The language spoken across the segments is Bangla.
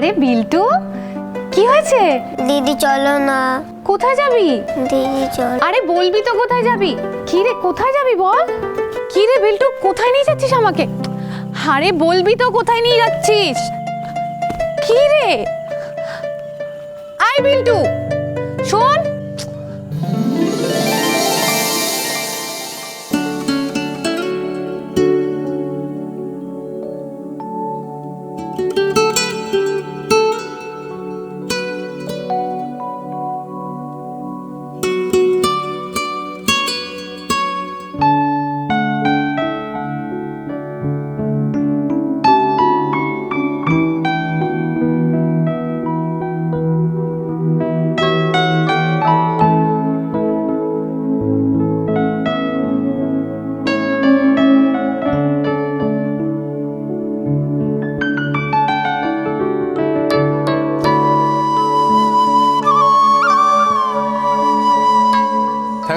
আরে বিল্টু কি হয়েছে? দিদি চলো না। কোথায় যাবি? দিদি চলো। আরে বলবি তো কোথায় যাবি? কি রে কোথায় যাবি বল? কি রে বিল্টু কোথায় নিয়ে যাচ্ছিস আমাকে? আরে বলবি তো কোথায় নিয়ে যাচ্ছিস? কি রে? আই বিল্টু শোন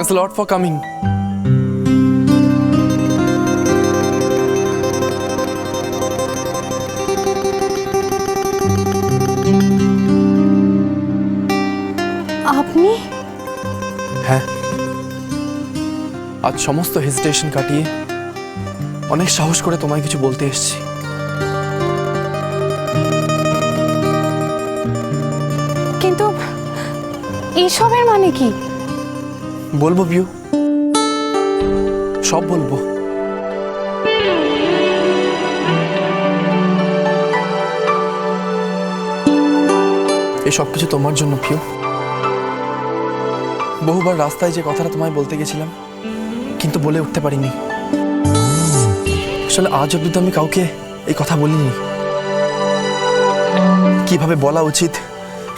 Thanks a lot for coming. আপনি? হ্যাঁ। আজ সমস্ত হেজিটেশন কাটিয়ে অনেক সাহস করে তোমায় কিছু বলতে এসেছি। কিন্তু এসবের মানে কি? বলব বিউ সব বলব। এই সব কিছু তোমার জন্য প্রিয় বহুবার রাস্তায় যে কথাটা তোমায় বলতে গেছিলাম, কিন্তু বলে উঠতে পারিনি। আসলে আজ অব্দি তো আমি কাউকে এই কথা বলিনি। কীভাবে বলা উচিত,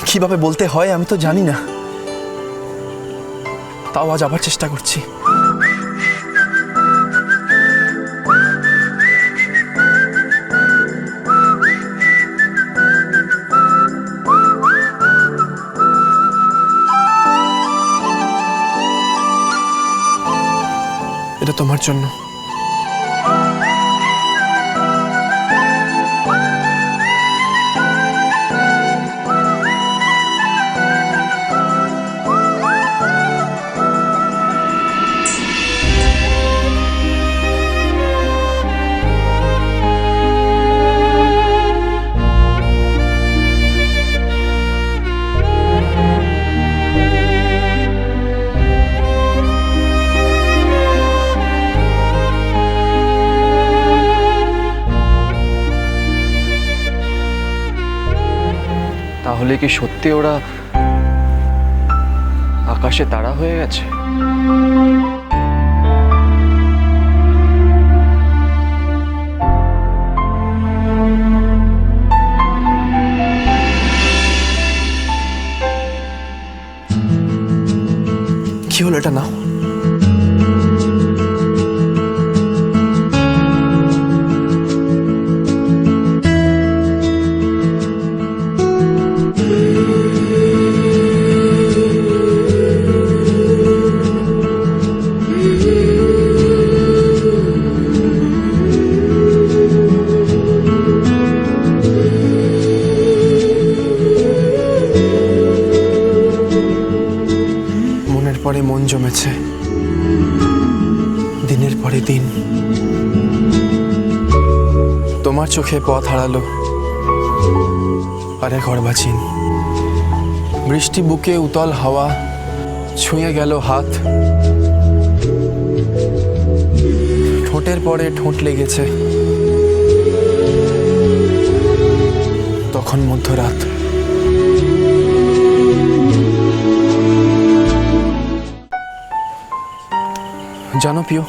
কীভাবে বলতে হয় আমি তো জানি না। তাও আজ আবার চেষ্টা করছি। এটা তোমার জন্য। কি সত্যি ওরা আকাশে তারা হয়ে গেছে? কি হলো এটা নাও। জমেছে। দিনের পরে দিন। তোমার চোখে পথ হারালো। আরে ঘরবাচিন বৃষ্টি বুকে উতল হাওয়া, ছুঁয়ে গেল হাত। ঠোঁটের পরে ঠোঁট লেগেছে। তখন মধ্যরাত। জানো প্রিয়,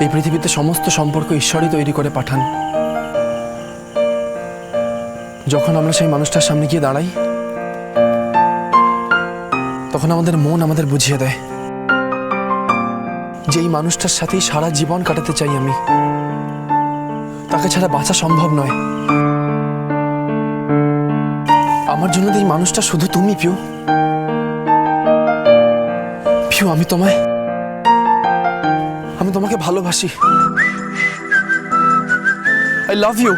এই পৃথিবীতে সমস্ত সম্পর্ক ঈশ্বরই তৈরি করে পাঠান। যখন আমরা সেই মানুষটার সামনে গিয়ে দাঁড়াই, তখন আমাদের মন আমাদের বুঝিয়ে দেয় যে এই মানুষটার সাথেই সারা জীবন কাটাতে চাই আমি। তাকে ছাড়া বাঁচা সম্ভব নয়। আমার জন্য এই মানুষটা শুধু তুমি পিউ পিউ আমি তোমায় আমি তোমাকে ভালোবাসি। আই লাভ ইউ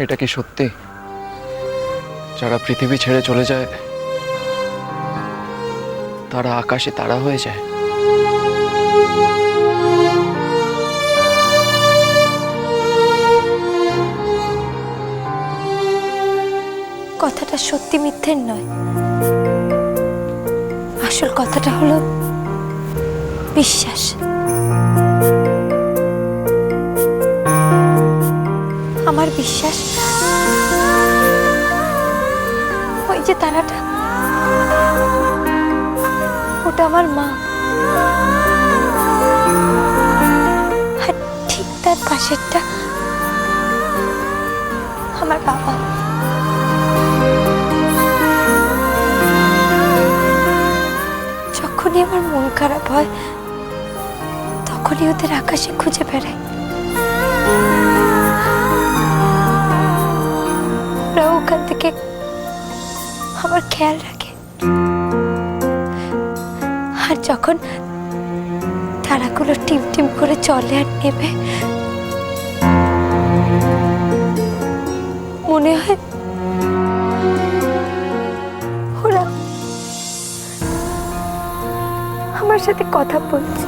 এটা কি সত্যি? যারা পৃথিবী ছেড়ে চলে যায়, তারা আকাশে তারা হয়ে যায়। কথাটা সত্যি মিথ্যের নয়। আসল কথাটা হলো বিশ্বাস। আমার বিশ্বাস যে তারাটা, ওটা আমার মা। আর ঠিক তার পাশেরটা আমার বাবা। যখনই আমার মন খারাপ হয়, তখনই ওদের আকাশে খুঁজে বেড়াই। ওরা ওখান থেকে আমার খেয়াল রাখে। আর যখন তারাগুলো টিম টিম করে চলে আর নেবে মনে হয় ওরা আমার সাথে কথা বলছে।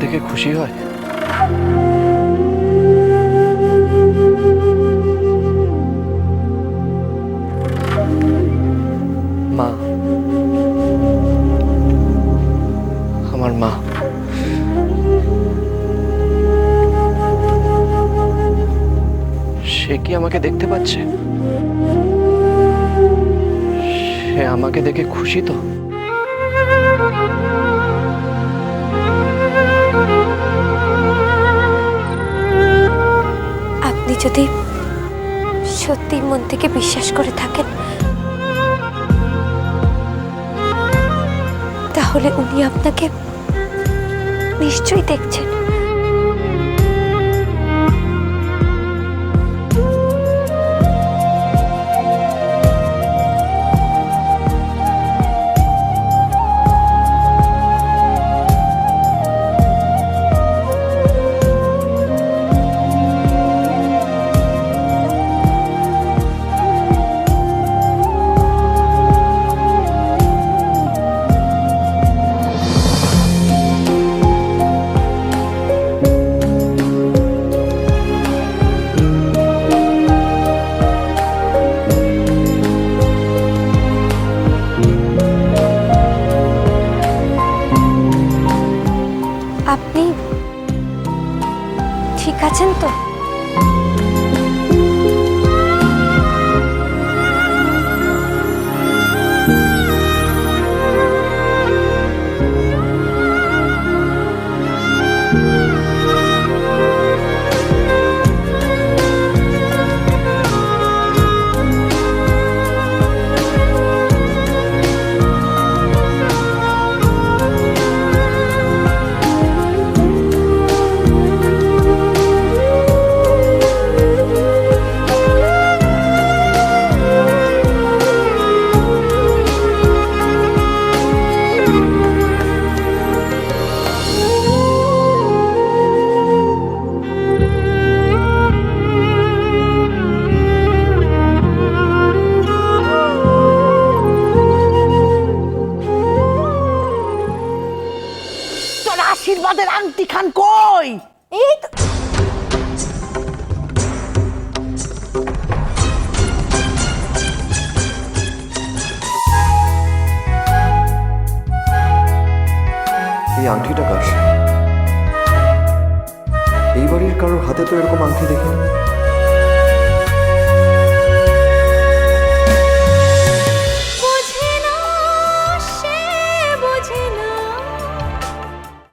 দেখে খুশি হয়? মা। আমার মা। সে কি আমাকে দেখতে পাচ্ছে? সে আমাকে দেখে খুশি তো? যদি সত্যি মন থেকে বিশ্বাস করে থাকেন তাহলে উনি আপনাকে নিশ্চয়ই দেখছেন। তোর আশীর্বাদের আংটি খান কই? এই তো এই আংটিটা কার? এই বাড়ির কারোর হাতে তো এরকম আংটি দেখিনি